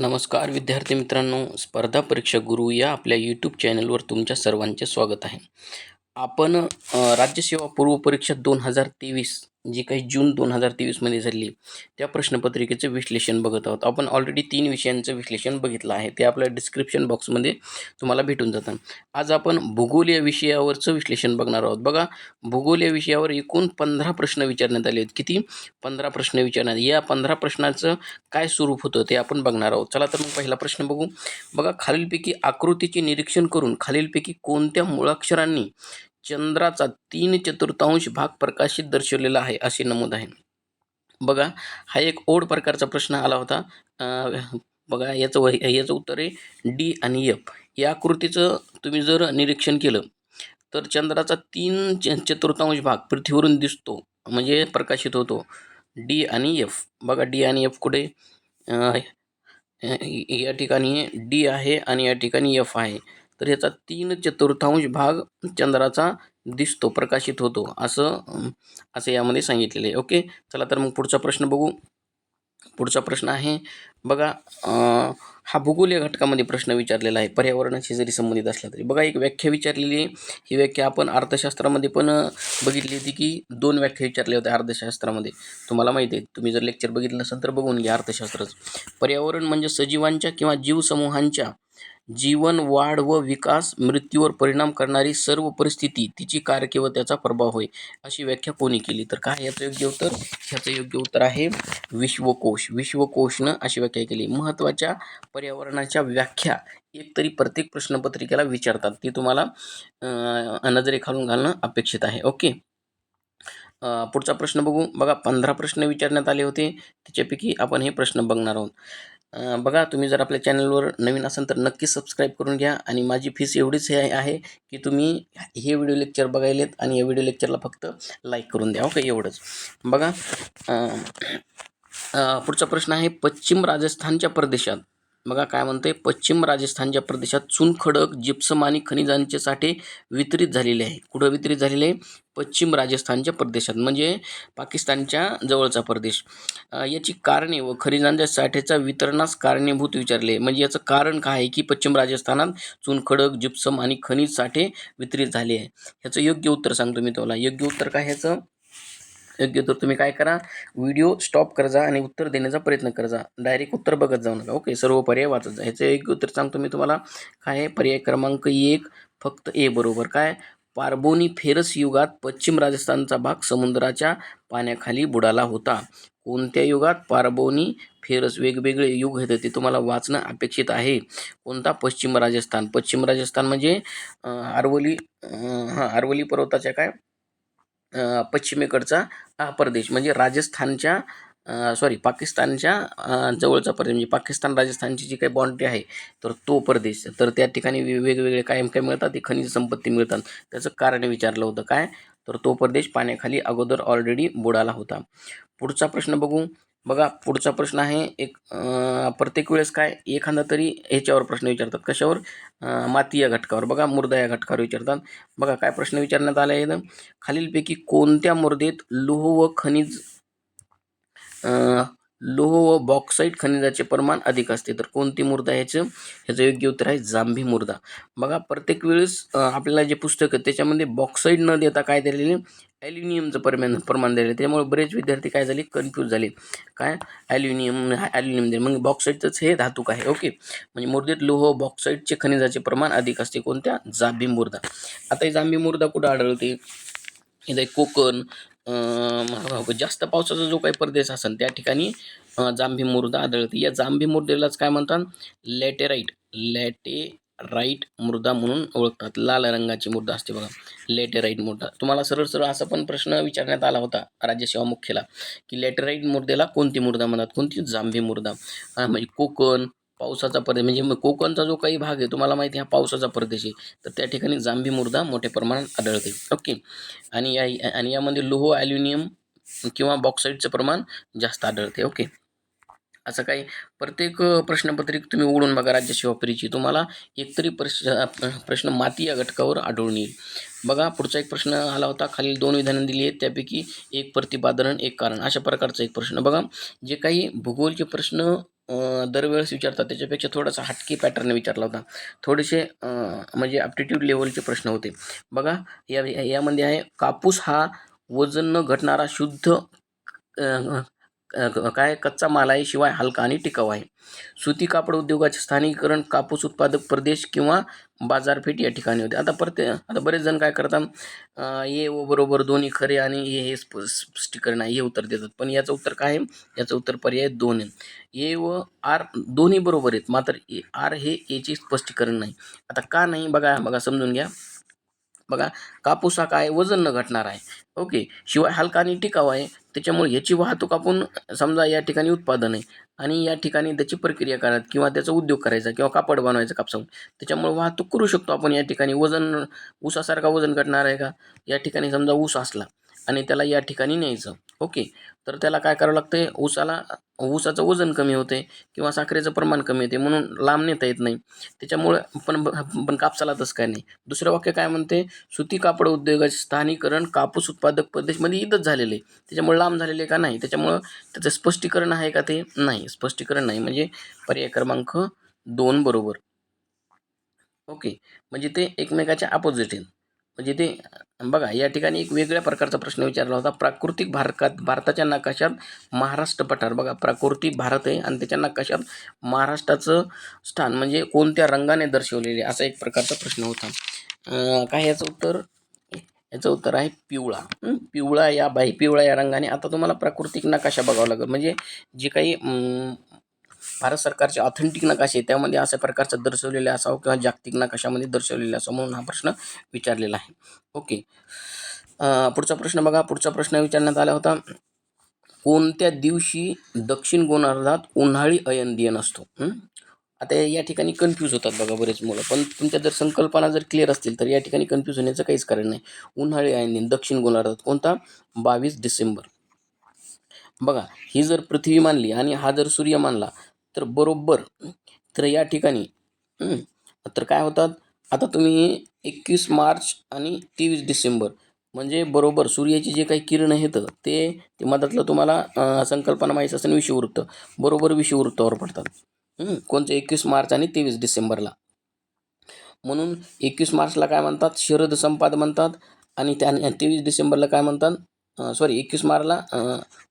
नमस्कार विद्यार्थी मित्रांनो. स्पर्धा परीक्षा गुरु या आपल्या यूट्यूब चॅनलवर तुमच्या सर्वांचे स्वागत आहे. आपण राज्यसेवा पूर्व परीक्षा दोन हजार तेवीस जी काही जून दोन हजार तेवीसमध्ये झाली त्या प्रश्नपत्रिकेचं विश्लेषण बघत आहोत. आपण ऑलरेडी तीन विषयांचं विश्लेषण बघितलं आहे. ते आपल्या डिस्क्रिप्शन बॉक्समध्ये तुम्हाला भेटून जातं. आज आपण भूगोल या विषयावरचं विश्लेषण बघणार आहोत. बघा भूगोल या विषयावर एकूण पंधरा प्रश्न विचारण्यात आले आहेत. किती? पंधरा प्रश्न विचारण्यात या पंधरा प्रश्नाचं काय स्वरूप होतं ते आपण बघणार आहोत. चला तर मग पहिला प्रश्न बघू. बघा खालीलपैकी आकृतीचे निरीक्षण करून खालीलपैकी कोणत्या मुळाक्षरांनी चंद्राचा तीन चतुर्थांश भाग प्रकाशित दर्शवलेला आहे असे नमूद आहे. बघा हा एक ओढ प्रकारचा प्रश्न आला होता. बघा याचं व- याचं उत्तर आहे डी आणि एफ. या आकृतीचं तुम्ही जर निरीक्षण केलं तर चंद्राचा तीन च- चतुर्थांश भाग पृथ्वीवरून दिसतो म्हणजे प्रकाशित होतो. डी आणि एफ. बघा डी आणि एफ कुठे? या ठिकाणी डी आहे आणि या ठिकाणी एफ आहे. तर याचा तीन चतुर्थांश भाग चंद्राचा दिसतो प्रकाशित होतो असं असं यामध्ये सांगितलेलं आहे. ओके? चला तर मग पुढचा प्रश्न बघू. पुढचा प्रश्न आहे बघा हा भूगोल या घटकामध्ये प्रश्न विचारलेला आहे. पर्यावरणाशी जरी संबंधित असला तरी. बघा एक व्याख्या विचारलेली आहे. ही व्याख्या आपण अर्थशास्त्रामध्ये पण बघितली होती की दोन व्याख्या विचारल्या होत्या अर्थशास्त्रामध्ये. तुम्हाला माहिती आहे तुम्ही जर लेक्चर बघितलं असेल तर बघून घ्या अर्थशास्त्राचं. पर्यावरण म्हणजे सजीवांच्या किंवा जीवसमूहांच्या जीवन वाढ व विकास मृत्यूवर परिणाम करणारी सर्व परिस्थिती तिची कारके व त्याचा प्रभाव होय अशी व्याख्या कोणी केली? तर काय याचं योग्य उत्तर? ह्याचं योग्य उत्तर आहे विश्वकोश. विश्वकोशनं अशी व्याख्या केली. महत्त्वाच्या पर्यावरणाच्या व्याख्या एकतरी प्रत्येक प्रश्नपत्रिकेला विचारतात. ती तुम्हाला अं, नजरेखालून घालणं अपेक्षित आहे. ओके? पुढचा प्रश्न बघू. बघा पंधरा प्रश्न विचारण्यात आले होते. त्याच्यापैकी आपण हे प्रश्न बघणार आहोत. बघा तुम्ही जर आपल्या चॅनलवर नवीन असाल तर नक्की सबस्क्राईब करून घ्या. आणि माझी फीस एवढीच हे आहे की तुम्ही हे व्हिडिओ लेक्चर बघायलेत आणि या व्हिडिओ लेक्चरला फक्त लाईक करून द्या ओके एवढंच. बघा पुढचा प्रश्न आहे पश्चिम राजस्थानच्या प्रदेशात बघा काय म्हणते पश्चिम राजस्थानच्या प्रदेशात चुनखडक जिप्सम आणि खनिजांचे साठे वितरित झालेले आहे कुठं वितरित झालेले आहे? पश्चिम राजस्थानच्या प्रदेशात म्हणजे पाकिस्तानच्या जवळचा प्रदेश. याची कारणे व खनिजांच्या साठ्याचा वितरणास कारणीभूत विचारले. म्हणजे याचं कारण काय आहे की पश्चिम राजस्थानात चुनखडक जिप्सम आणि खनिज साठे वितरित झाले आहे. ह्याचं योग्य उत्तर सांगतो मी तुम्हाला. योग्य उत्तर काय ह्याचं? योग्य तर तुम्ही काय करा व्हिडिओ स्टॉप कर जा आणि उत्तर देण्याचा प्रयत्न कर जा. डायरेक्ट उत्तर बघत जाऊ नका. ओके सर्व पर्याय वाचत जा. ह्याचं योग्य उत्तर सांगतो मी तुम्हाला. काय आहे? पर्याय क्रमांक एक फक्त ए बरोबर. काय? पार्बोनी फेरस युगात पश्चिम राजस्थानचा भाग समुद्राच्या पाण्याखाली बुडाला होता. कोणत्या युगात पार्बोनी फेरस वेगवेगळे युग आहेत ते तुम्हाला वाचणं अपेक्षित आहे. कोणता? पश्चिम राजस्थान. पश्चिम राजस्थान म्हणजे अरवली हां अरवली पर्वताच्या काय? पश्चिमेकडचा हा प्रदेश. म्हणजे राजस्थानच्या सॉरी पाकिस्तानच्या जवळचा प्रदेश. म्हणजे पाकिस्तान राजस्थानची जी काही बाँड्री आहे तर तो प्रदेश. तर त्या ठिकाणी वे- वेगवेगळे कायम काय मिळतात? ते खनिज संपत्ती मिळतात. त्याचं कारण विचारलं होतं काय? तर तो प्रदेश पाण्याखाली अगोदर ऑलरेडी बुडाला होता. पुढचा प्रश्न बघू. बघा पुढचा प्रश्न आहे एक प्रत्येक वेळेस काय एखादा तरी ह्याच्यावर प्रश्न विचारतात. कशावर? माती या घटकावर. बघा मुर्दा या घटकावर विचारतात. बघा काय प्रश्न विचारण्यात आला आहे खालीलपैकी कोणत्या मृदेत लोह व खनिज लोह व बॉक्साईट खनिजाचे प्रमाण अधिक असते. तर कोणती मृदा ह्याचं? ह्याचं योग्य उत्तर आहे जांभी मृदा बघा प्रत्येक वेळेस आपल्याला जे पुस्तक आहे त्याच्यामध्ये बॉक्साईट न देता काय दिलेले? ॲल्युमिनियमचं प्रमाण प्रमाण दिलेलं. आहे त्यामुळे बरेच विद्यार्थी काय झाले? कन्फ्यूज झाले. काय? ॲल्युमिनियम ॲल्युमिनियम दिले. मग बॉक्साईटच हे धातूक आहे. ओके म्हणजे मृदेत लोह बॉक्साईटचे खनिजाचे प्रमाण अधिक असते. कोणत्या? जांभी मृदा आता ही जांभी मृदा कुठं आढळते? इथं कोकण जास्त पावसाचा जो काही प्रदेश असेल त्या ठिकाणी जांभी मृदा आढळते. या जांभी मृदेलाच काय म्हणतात? लॅटेराईट. लॅटेराईट मृदा म्हणून ओळखतात. लाल रंगाची मृदा असते बघा. लॅटेराईट मृदा तुम्हाला सरळ सरळ असा पण प्रश्न विचारण्यात आला होता राज्यसेवा मुख्यला की लॅटेराईट मृदेला कोणती मृदा म्हणतात? कोणती जांभी मृदा म्हणजे कोकण पावसाचा प्रदेश म्हणजे मग कोकणचा जो काही भाग आहे तुम्हाला माहिती आहे हा पावसाचा प्रदेश. आहे तर त्या ठिकाणी जांभी मृदा मोठ्या प्रमाणात आढळते. ओके? आणि या आणि यामध्ये लोह ॲल्युमिनियम किंवा बॉक्साईडचं प्रमाण जास्त आढळते. ओके? असं काही प्रत्येक प्रश्नपत्रिक तुम्ही उघडून बघा राज्य परीक्षेची तुम्हाला एकतरी प्रश्न प्रश्न माती या घटकावर आढळून येईल. बघा पुढचा एक प्रश्न आला होता. खालील दोन विधानं दिली आहेत. त्यापैकी एक प्रतिपादन एक कारण. अशा प्रकारचा एक प्रश्न बघा. जे काही भूगोलचे प्रश्न दरवेळेस विचारतात. त्याच्यापेक्षा थोडासा हटके पॅटर्न विचारला होता. थोडेसे म्हणजे ॲप्टिट्यूड लेवलचे प्रश्न होते. बघा या यामध्ये आहे कापूस हा वजन न घटणारा शुद्ध काय कच्चा माल आहे शिवाय हलका आणि टिकाऊ आहे. सुती कापड उद्योगाचे स्थानिकीकरण कापूस उत्पादक प्रदेश किंवा बाजारपेठ या ठिकाणी होते. आता परत आता बरेच जण काय करतात ये व बरोबर दोन्ही खरे आणि हे हे स्प- स्पष्टीकरण आहे हे उत्तर देतात. पण याचं उत्तर काय आहे? याचं उत्तर पर्याय दोन आहे. ए व आर दोन्ही बरोबर आहेत. मात्र ए आर हे एचे स्पष्टीकरण नाही. आता का नाही? बघा बघा समजून घ्या. बघा कापूस हा काय? वजन न घटणार आहे. ओके. शिवाय हलका आणि टिकाऊ आहे. त्याच्यामुळे याची वाहतूक आपण समजा या ठिकाणी उत्पादन आहे आणि या ठिकाणी त्याची प्रक्रिया करत किंवा त्याचा उद्योग करायचा किंवा कापड बनवायचं कापसावर त्याच्यामुळे वाहतूक करू शकतो आपण या ठिकाणी. वजन ऊसासारखा वजन घटणार आहे का? या ठिकाणी समजा ऊस असला आणि त्याला या ठिकाणी न्यायचं. ओके. तर त्याला काय करावं लागतं ऊसाला ऊसाचं वजन कमी होते किंवा साखरेचं प्रमाण कमी येते म्हणून लांब नेता येत नाही. त्याच्यामुळे पण पण कापसाला तसं काय नाही. दुसरं वाक्य काय म्हणते? सुती कापड उद्योगाचे स्थानिकरण कापूस उत्पादक प्रदेशमध्ये इथंच झालेले आहे. त्याच्यामुळे लांब झालेले का नाही? त्याच्यामुळं त्याचं स्पष्टीकरण आहे का ते? नाही. स्पष्टीकरण नाही. म्हणजे पर्याय क्रमांक दोन बरोबर. ओके. म्हणजे ते एकमेकाच्या अपोजिट आहेत. म्हणजे ते बघा या ठिकाणी एक वेगळ्या प्रकारचा प्रश्न विचारला होता. प्राकृतिक भारतात भारताच्या नकाशात महाराष्ट्र पठार. बघा प्राकृतिक भारत आहे आणि त्याच्या नकाशात महाराष्ट्राचं स्थान म्हणजे कोणत्या रंगाने दर्शवलेले असा एक प्रकारचा प्रश्न होता. काय याचं उत्तर? याचं उत्तर आहे पिवळा. पिवळा या बाई पिवळा या रंगाने. आता तुम्हाला प्राकृतिक नकाशा बघावा लागेल. म्हणजे जे काही भारत सरकारचे ऑथेंटिक नकाशे त्यामध्ये अशा प्रकारचं दर्शवलेले असावं किंवा जागतिक नकाशामध्ये दर्शवलेला असावं म्हणून हा प्रश्न विचारलेला आहे. ओके. पुढचा प्रश्न बघा. पुढचा प्रश्न विचारण्यात आला होता. कोणत्या दिवशी दक्षिण गोलार्धात उन्हाळी अयनदियन असतो? आता या ठिकाणी कन्फ्यूज होतात बघा बरेच मुलं. पण तुमच्या जर संकल्पना जर क्लिअर असतील तर या ठिकाणी कन्फ्यूज होण्याचं काहीच कारण नाही. उन्हाळी अयनदिन दक्षिण गोलार्धात कोणता? बावीस डिसेंबर. बघा ही जर पृथ्वी मानली आणि हा जर सूर्य मानला तर बरोबर. तर या ठिकाणी तर काय होतात? आता तुम्ही एकवीस मार्च आणि तेवीस डिसेंबर म्हणजे बरोबर सूर्याची जे काही किरण आहेत ते ते मधातलं तुम्हाला संकल्पना माहीत असेल विषुववृत्त बरोबर विषुववृत्तावर पडतात. कोणते? एकवीस मार्च आणि तेवीस डिसेंबरला. म्हणून एकवीस मार्चला काय म्हणतात? शरद संपाद म्हणतात आणि त्या तेवीस डिसेंबरला काय म्हणतात? सॉरी एकवीस मार्चला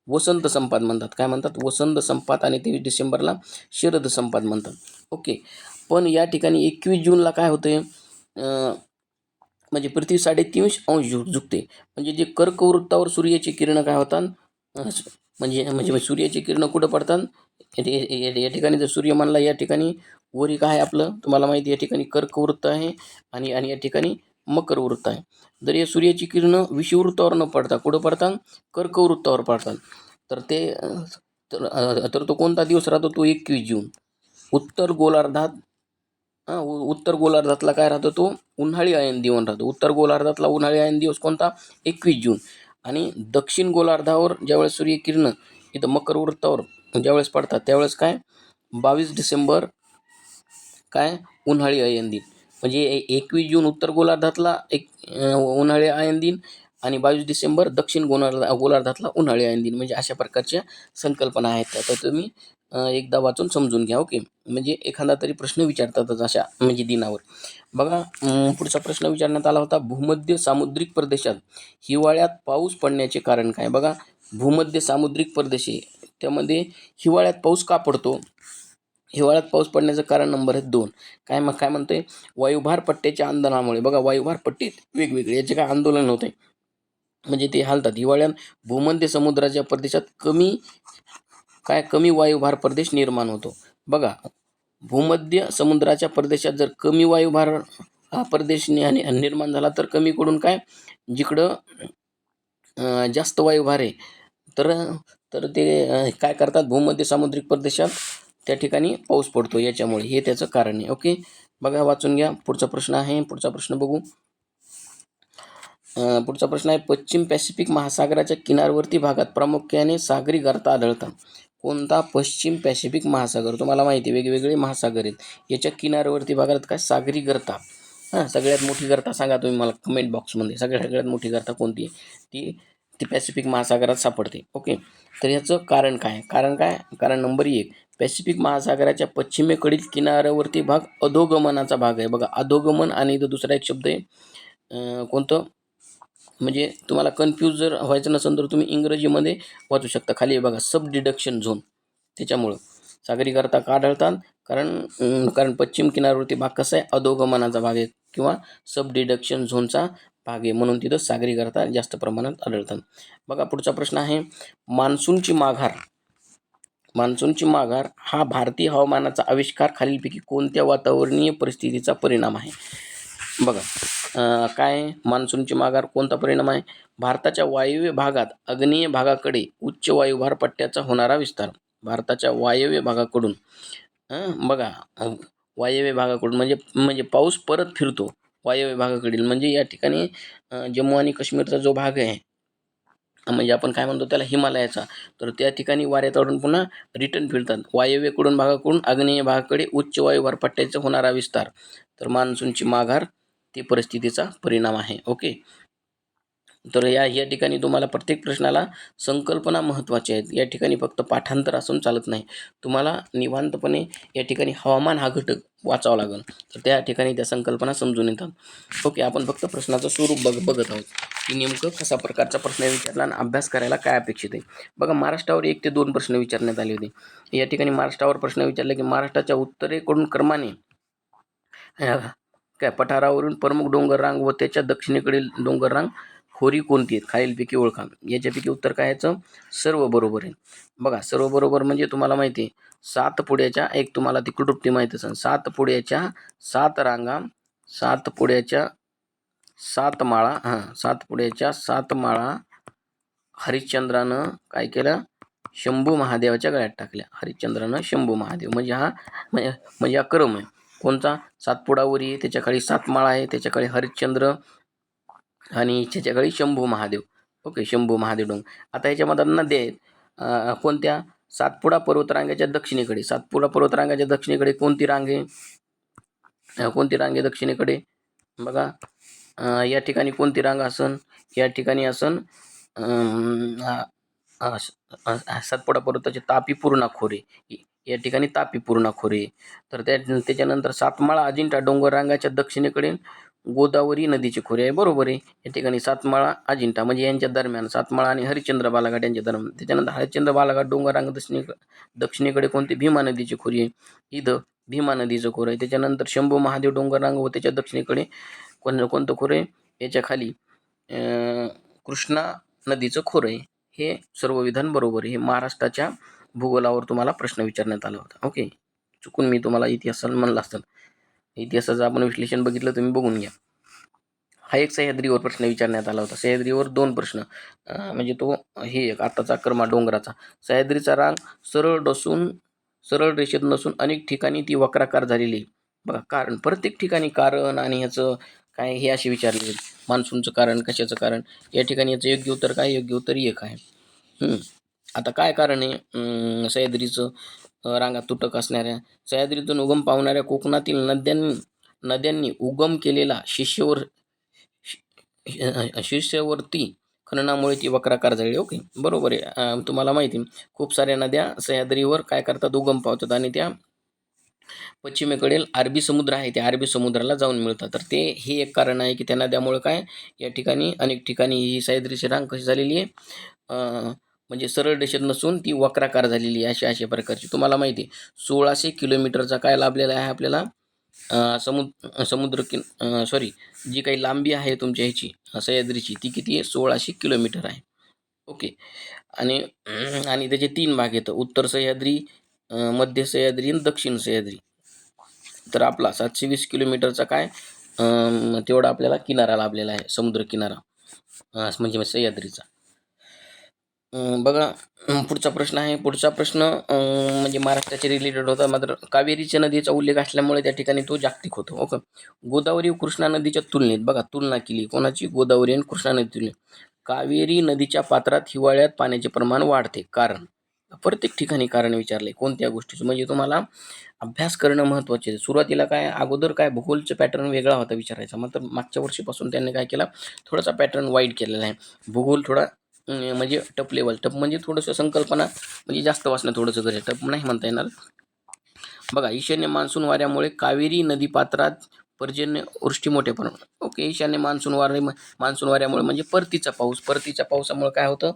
वसंत संपाद म्हणतात. काय म्हणतात? वसंत संपाद आणि तेवीस डिसेंबरला शरद संपाद म्हणतात. ओके. पण या ठिकाणी एकवीस जूनला काय होते म्हणजे पृथ्वी साडेतीनशे अंश झु झुकते. म्हणजे जे कर्कवृत्तावर सूर्याची किरणं काय होतात? म्हणजे म्हणजे सूर्याची किरणं कुठं पडतात? या- ठिकाणी जर सूर्य मानला या ठिकाणी वरी काय आहे आपलं. तुम्हाला माहिती या ठिकाणी कर्कवृत्त आहे आणि आणि या ठिकाणी मकर वृत्त आहे. जर या सूर्याची किरणं विषुववृत्तावर न पडता कुठं पडतात? कर्कवृत्तावर पडतात. तर ते तर तर तो कोणता दिवस राहतो? तो एकवीस जून. उत्तर गोलार्धात हां उ- उत्तर गोलार्धातला काय राहतो तो? उन्हाळी आयन दिवस राहतो. उत्तर गोलार्धातला उन्हाळी आयन दिवस कोणता? एकवीस जून. आणि दक्षिण गोलार्धावर ज्यावेळेस सूर्यकिरणं इथं मकर वृत्तावर ज्यावेळेस पडतात त्यावेळेस काय? बावीस डिसेंबर काय? उन्हाळी आयन दिन. म्हणजे ए- एकवीस जून उत्तर गोलार्धातला एक उन्हाळी आयन दिन आणि बावीस डिसेंबर दक्षिण गोलार्धा गोलार्धातला उन्हाळी आयन दिन. म्हणजे अशा प्रकारच्या संकल्पना आहेत. त्या तर तुम्ही एकदा वाचून समजून घ्या ओके? म्हणजे एखादा तरी प्रश्न विचारतातच अशा म्हणजे दिनावर. बघा पुढचा प्रश्न विचारण्यात आला होता भूमध्य सामुद्रिक प्रदेशात हिवाळ्यात पाऊस पडण्याचे कारण काय? बघा भूमध्य सामुद्रिक प्रदेश आहे. त्यामध्ये हिवाळ्यात पाऊस का पडतो? हिवाळ्यात पाऊस पडण्याचं कारण नंबर आहे दोन. काय मग काय म्हणतोय? वायुभार पट्ट्याच्या आंदोलनामुळे. बघा वायुभार पट्टीत वेगवेगळे याचे काय आंदोलन होते? म्हणजे ते हालतात. हिवाळ्यात भूमध्य समुद्राच्या प्रदेशात कमी काय कमी वायुभार प्रदेश निर्माण होतो. बघा भूमध्य समुद्राच्या प्रदेशात जर कमी वायुभार हा प्रदेश नि- निर्माण झाला तर कमीकडून काय? जिकडं जास्त वायुभार आहे. तर तर ते काय करतात? भूमध्य सामुद्रिक प्रदेशात त्या ठिकाणी पाऊस पडतो याच्यामुळे. हे त्याचं कारण आहे. ओके बघा वाचून घ्या. पुढचा प्रश्न आहे. पुढचा प्रश्न बघू. पुढचा प्रश्न आहे. पश्चिम पॅसिफिक महासागराच्या किनारवर्ती भागात प्रामुख्याने सागरी गर्ता आढळतात. कोणता पश्चिम पॅसिफिक महासागर? तुम्हाला माहिती आहे वेगवेगळे महासागर आहेत. याच्या किनारवर्ती भागात काय? सागरी गर्ता. हां सगळ्यात मोठी गर्ता सांगा तुम्ही मला कमेंट बॉक्समध्ये सगळ्यात सगळ्यात मोठी गर्ता कोणती आहे? ती ती पॅसिफिक महासागरात सापडते. ओके तर याचं कारण काय? कारण काय? कारण नंबर एक पॅसिफिक महासागराच्या पश्चिमेकडील किनाऱ्यावरती भाग अधोगमनाचा भाग आहे. बघा अधोगमन आणि इथं दुसरा एक शब्द आहे. कोणतं? म्हणजे तुम्हाला कन्फ्यूज जर व्हायचं नसेल तर तुम्ही इंग्रजीमध्ये वाचू शकता. खाली बघा सब डिडक्शन झोन त्याच्यामुळं सागरीकरता का आढळतात. कारण कारण पश्चिम किनाऱ्यावरती भाग कसा आहे? अधोगमनाचा भाग आहे. किंवा सब डिडक्शन झोनचा भाग आहे म्हणून तिथं सागरीकरता जास्त प्रमाणात आढळतात बघा पुढचा प्रश्न आहे. मान्सूनची माघार. मान्सूनची माघार हा भारतीय हवामानाचा आविष्कार खालीलपैकी कोणत्या वातावरणीय परिस्थितीचा परिणाम आहे? बघा काय? मान्सूनची माघार कोणता परिणाम आहे? भारताच्या वायव्य भागात आग्नेय भागाकडे उच्च वायुभार पट्ट्याचा होणारा विस्तार. भारताच्या वायव्य भागाकडून बघा वायव्य भागाकडून म्हणजे म्हणजे पाऊस परत फिरतो. वायव्य भागाकडील म्हणजे या ठिकाणी जम्मू आणि काश्मीरचा जो भाग आहे म्हणजे आपण काय म्हणतो त्याला हिमालयाचा तर त्या ठिकाणी वाऱ्यातडून पुन्हा रिटर्न फिरतात. वायव्यकडून भागाकडून आग्नेय भागाकडे उच्च वायू पट्ट्याचा होणारा विस्तार. तर मान्सूनची माघार ती परिस्थितीचा परिणाम आहे. ओके तर या या ठिकाणी तुम्हाला प्रत्येक प्रश्नाला संकल्पना महत्त्वाच्या आहेत. या ठिकाणी फक्त पाठांतर असून चालत नाही. तुम्हाला निवांतपणे या ठिकाणी हवामान हा घटक वाचावा लागेल. तर त्या ठिकाणी त्या संकल्पना समजून येतात. ओके आपण फक्त प्रश्नाचं स्वरूप बघ बघत आहोत. की नेमकं कसा प्रकारचा प्रश्न विचारला आणि अभ्यास करायला काय अपेक्षित आहे? बघा महाराष्ट्रावर एक ते दोन प्रश्न विचारण्यात आले होते. या ठिकाणी महाराष्ट्रावर प्रश्न विचारले की महाराष्ट्राच्या उत्तरेकडून क्रमाने काय पठारावरून प्रमुख डोंगर रांग व त्याच्या दक्षिणेकडील डोंगर खोरी कोणती आहेत? खालीलपैकी ओळखा. याच्यापैकी उत्तर काय याचं? सर्व बरोबर आहे. बघा सर्व बरोबर म्हणजे तुम्हाला माहिती आहे सात पुड्याच्या एक तुम्हाला ती तृप्ती माहीत असेल. सात पुड्याच्या सात रांगा सात पुड्याच्या सात माळा हां सात पुड्याच्या सात माळा हरिश्चंद्रानं काय केलं? शंभू महादेवाच्या गळ्यात टाकल्या. हरिश्चंद्रानं शंभू महादेव. म्हणजे हा म्हणजे म्हणजे हा क्रम आहे. कोणता सातपुडावरी आहे त्याच्याखाली सात माळा आहे त्याच्याकडे हरिश्चंद्र आणि त्याच्या शंभू महादेव. ओके शंभू महादेव डोंग आता याच्यामध्ये नद्या आहेत कोणत्या? सातपुडा पर्वतरांगाच्या दक्षिणेकडे. सातपुडा पर्वतरांगाच्या दक्षिणेकडे कोणती रांग? आहे कोणती रांग आहे दक्षिणेकडे? बघा. या ठिकाणी कोणती रांग असन या ठिकाणी असन सातपुडा पर्वताचे तापी पूर्णा खोरे. या ठिकाणी तापी पूर्णा खोरे. तर त्या त्याच्यानंतर सातमाळा अजिंठा डोंगर रांगाच्या दक्षिणेकडे गोदावरी नदीचे खोरे आहे बरोबर आहे. या ठिकाणी सातमाळा अजिंठा म्हणजे यांच्या दरम्यान सातमाळा आणि हरिश्चंद्र बालाघाट यांच्या दरम्यान. त्याच्यानंतर हरिश्चंद्र बालाघाट डोंगरांग दक्षिणेक दक्षिणे दक्षिणेकडे कोणती? भीमा नदीची खोरी आहे. इथं भीमा नदीचं खोरं आहे. त्याच्यानंतर शंभू महादेव डोंगरांग व त्याच्या दक्षिणेकडे कोण कोणतं खोरं आहे? याच्या खाली कृष्णा नदीचं खोरं आहे. हे सर्व विधान बरोबर आहे. हे महाराष्ट्राच्या भूगोलावर तुम्हाला प्रश्न विचारण्यात आला होता. ओके? चुकून मी तुम्हाला इतिहास म्हणला असतं. इतिहासाचं आपण विश्लेषण बघितलं तुम्ही बघून घ्या. हा एक सह्याद्रीवर प्रश्न विचारण्यात आला होता. सह्याद्रीवर दोन प्रश्न. म्हणजे तो हे एक आताचा कर्मा डोंगराचा. सह्याद्रीचा रांग सरळ डसून सरळ रेषेत नसून अनेक ठिकाणी ती वक्राकार झालेली आहे. बघा कारण प्रत्येक ठिकाणी कारण आणि ह्याचं काय हे असे विचारले मान्सूनचं कारण कशाचं कारण? या ठिकाणी याचं योग्य उत्तर काय? योग्य उत्तर एक आहे. आता काय कारण आहे? सह्याद्रीचं? रांगा तुटक असणाऱ्या सह्याद्रीतून उगम पावणाऱ्या कोकणातील नद्यांनी नद्यांनी उगम केलेला शिष्यवर शिष्यवर्ती खननामुळे ती वक्राकार झाली. ओके बरोबर आहे. तुम्हाला माहिती आहे, खूप साऱ्या नद्या सह्याद्रीवर काय करतात? उगम पावतात आणि त्या पश्चिमेकडील अरबी समुद्र आहे त्या अरबी समुद्राला जाऊन मिळतात. तर ते हे एक कारण आहे की त्या नद्यामुळे काय? या ठिकाणी अनेक ठिकाणी ही सह्याद्रीची रांग कशी झालेली आहे? म्हणजे सरळ रेषेत नसून ती वक्राकार झालेली आहे अशा अशा प्रकारची. तुम्हाला माहिती आहे सोळाशे किलोमीटरचा काय लाभलेला आहे आपल्याला? समुद्र समुद्र किन सॉरी जी काही लांबी आहे तुमच्या ह्याची सह्याद्रीची ती किती आहे? सोळाशे किलोमीटर आहे. ओके. आणि आणि त्याचे तीन भाग येतं उत्तर सह्याद्री मध्य सह्याद्री आणि दक्षिण सह्याद्री. तर आपला सातशे वीस किलोमीटरचा काय तेवढा आपल्याला किनारा लाभलेला आहे समुद्र किनारा. म्हणजे सह्याद्रीचा. बघा पुढचा प्रश्न आहे. पुढचा प्रश्न म्हणजे महाराष्ट्राच्या रिलेटेड होता. मात्र कावेरीच्या नदीचा उल्लेख असल्यामुळे त्या ठिकाणी तो जागतिक होतो. ओके. गोदावरी कृष्णा नदीच्या तुलनेत बघा तुलना केली. कोणाची? गोदावरी आणि कृष्णा नदी तुलनेत. कावेरी नदीच्या पात्रात हिवाळ्यात पाण्याचे प्रमाण वाढते. कारण प्रत्येक ठिकाणी कारण विचारले. कोणत्या गोष्टीचं? म्हणजे तुम्हाला अभ्यास करणं महत्त्वाचे. आहे सुरुवातीला काय अगोदर काय भूगोलचं पॅटर्न वेगळा होता विचारायचा. मात्र मागच्या वर्षीपासून त्यांनी काय केला? थोडासा पॅटर्न वाईट केलेला आहे. भूगोल थोडा म्हणजे टप लेवल टप म्हणजे थोडंसं संकल्पना म्हणजे जास्त वाचणं थोडंसं गरजे टप नाही म्हणता येणार. बघा ईशान्य मान्सून वाऱ्यामुळे कावेरी नदीपात्रात पर्जन्य वृष्टी मोठ्या प्रमाणात ओके ईशान्य मान्सून वारे मान्सून वाऱ्यामुळे म्हणजे परतीचा पाऊस. परतीच्या पावसामुळे काय होतं?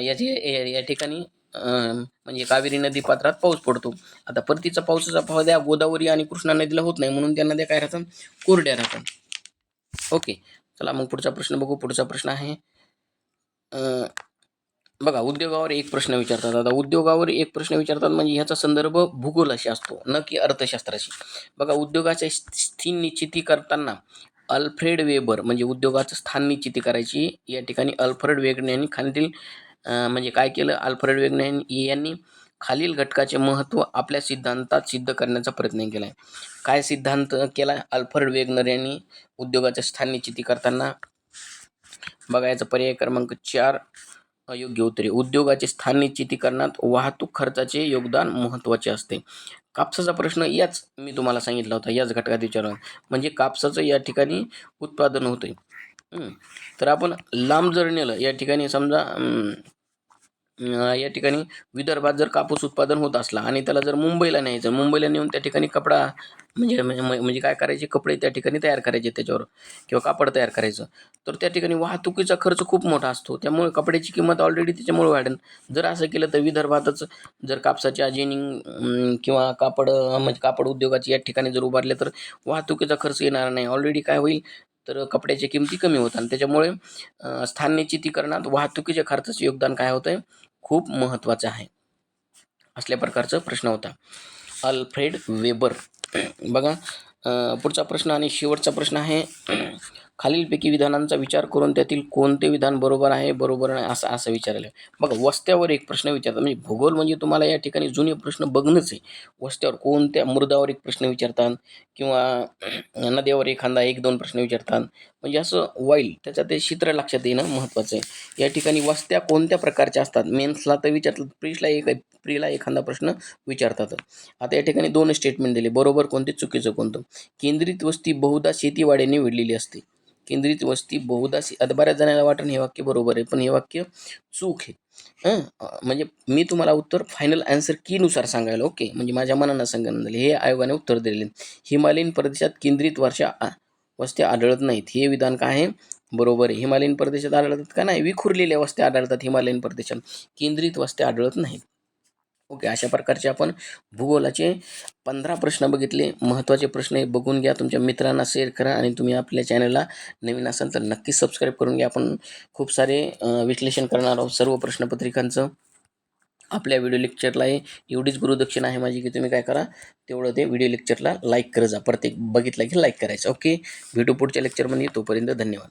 याचे या- या ठिकाणी म्हणजे कावेरी नदीपात्रात पाऊस पडतो. आता परतीचा पावसाचा फायदा गोदावरी आणि कृष्णा नदीला होत नाही म्हणून त्या नद्या काय राहतात कोरड्या राहतात ओके चला मग पुढचा प्रश्न बघू. पुढचा प्रश्न आहे बघा उद्योगावर एक प्रश्न विचारतात. आता उद्योगावर एक प्रश्न विचारतात म्हणजे ह्याचा संदर्भ भूगोलाशी असतो न की अर्थशास्त्राशी. बघा उद्योगाच्या स्थान निश्चिती करताना अल्फ्रेड वेबर म्हणजे उद्योगाचं स्थान निश्चिती करायची या ठिकाणी अल्फ्रेड वेगने यांनी खालील म्हणजे काय केलं? अल्फ्रेड वेगन यांनी यांनी खालील घटकाचे महत्त्व आपल्या सिद्धांतात सिद्ध करण्याचा प्रयत्न केला आहे काय सिद्धांत केला? अल्फ्रेड वेगनर यांनी उद्योगाच्या स्थान निश्चिती करताना बघायचा पर्याय क्रमांक चार अयोग्य उत्तरे. उद्योगाचे स्थान निश्चितीकरणात वाहतूक खर्चाचे योगदान महत्त्वाचे असते. कापसाचा प्रश्न याच मी तुम्हाला सांगितला होता याच घटकात विचारला म्हणजे कापसाचं या ठिकाणी उत्पादन होते तर आपण लांब जर नेलं या ठिकाणी समजा या ठिकाणी विदर्भात जर कापूस उत्पादन होत असला आणि त्याला जर मुंबईला न्यायचं मुंबईला नेऊन त्या ठिकाणी कपडा म्हणजे, म्हणजे म्हणजे म्हणजे काय करायचे? कपडे त्या ठिकाणी तयार करायचे त्याच्यावर किंवा कापड तयार करायचं. तर त्या ठिकाणी वाहतुकीचा खर्च खूप मोठा असतो. त्यामुळे कपड्याची किंमत ऑलरेडी त्याच्यामुळे वाढेल. जर असं केलं तर विदर्भातच जर कापसाच्या जेनिंग किंवा कापड म्हणजे कापड उद्योगाची या ठिकाणी जर उभारले तर वाहतुकीचा खर्च येणार नाही. ऑलरेडी काय होईल? तर कपड्याच्या किमती कमी होतात. आणि त्याच्यामुळे स्थानिक चितीकरणात वाहतुकीच्या खर्चाचं योगदान काय होतं आहे खूप महत्त्वाचं आहे. असल्या प्रकारचा प्रश्न होता. Alfred Weber. बघा पुढचा प्रश्न आणि शेवटचा प्रश्न आहे. खालीलपैकी विधानांचा विचार करून त्यातील कोणते विधान बरोबर आहे बरोबर नाही असं असं विचारायला आहे. बघा वस्त्यावर एक प्रश्न विचारतात. म्हणजे भूगोल म्हणजे तुम्हाला या ठिकाणी जुने प्रश्न बघणंच आहे. वस्त्यावर कोणत्या मृदावर एक प्रश्न विचारतात? किंवा नद्यावर एखादा एक दोन प्रश्न विचारतात? म्हणजे असं वाईल त्याच्यात ते चित्र लक्षात येणं महत्त्वाचं आहे. या ठिकाणी वस्त्या कोणत्या प्रकारच्या असतात? मेन्सला तर विचारतात प्रीला एक प्रीला एखादा प्रश्न विचारतात. आता या ठिकाणी दोन स्टेटमेंट दिले. बरोबर कोणते? चुकीचं कोणतं? केंद्रित वस्ती बहुधा शेतीवाड्याने वेढलेली असते. केंद्रित वस्ती बहुधा शे- आता बऱ्याच जणांना वाटणं हे वाक्य बरोबर आहे पण हे वाक्य चूक आहे. हं? म्हणजे मी तुम्हाला उत्तर फायनल आन्सर कीनुसार सांगायला ओके म्हणजे माझ्या मनानं सांगायला झाले. हे आयोगाने उत्तर दिलेले हिमालयीन प्रदेशात केंद्रित वर्षा आ- वस्त्या आढळत नाहीत. हे विधान काय आहे? बरोबर आहे हिमालयीन प्रदेशात आढळतात का नाही? विखुरलेल्या वस्त्या आढळतात हिमालयीन प्रदेशात. केंद्रित वस्त्या आढळत नाहीत. ओके अशा प्रकारचे आपण भूगोलाचे पंधरा प्रश्न बघितले. महत्त्वाचे प्रश्न हे बघून घ्या. तुमच्या मित्रांना शेअर करा आणि तुम्ही आपल्या चॅनलला नवीन असाल तर नक्कीच सबस्क्राईब करून घ्या. आपण खूप सारे विश्लेषण करणार आहोत. सर्व प्रश्नपत्रिकांचं. आपल्या व्हिडिओ लेक्चरला हे. एवढीच गुरुदक्षिणा आहे माझी की तुम्ही काय करा तेवढं ते व्हिडिओ लेक्चरला लाईक करत जा. प्रत्येक बघितलं की लाईक करायचं. ओके व्हिडिओ पुढच्या लेक्चरमध्ये तोपर्यंत धन्यवाद.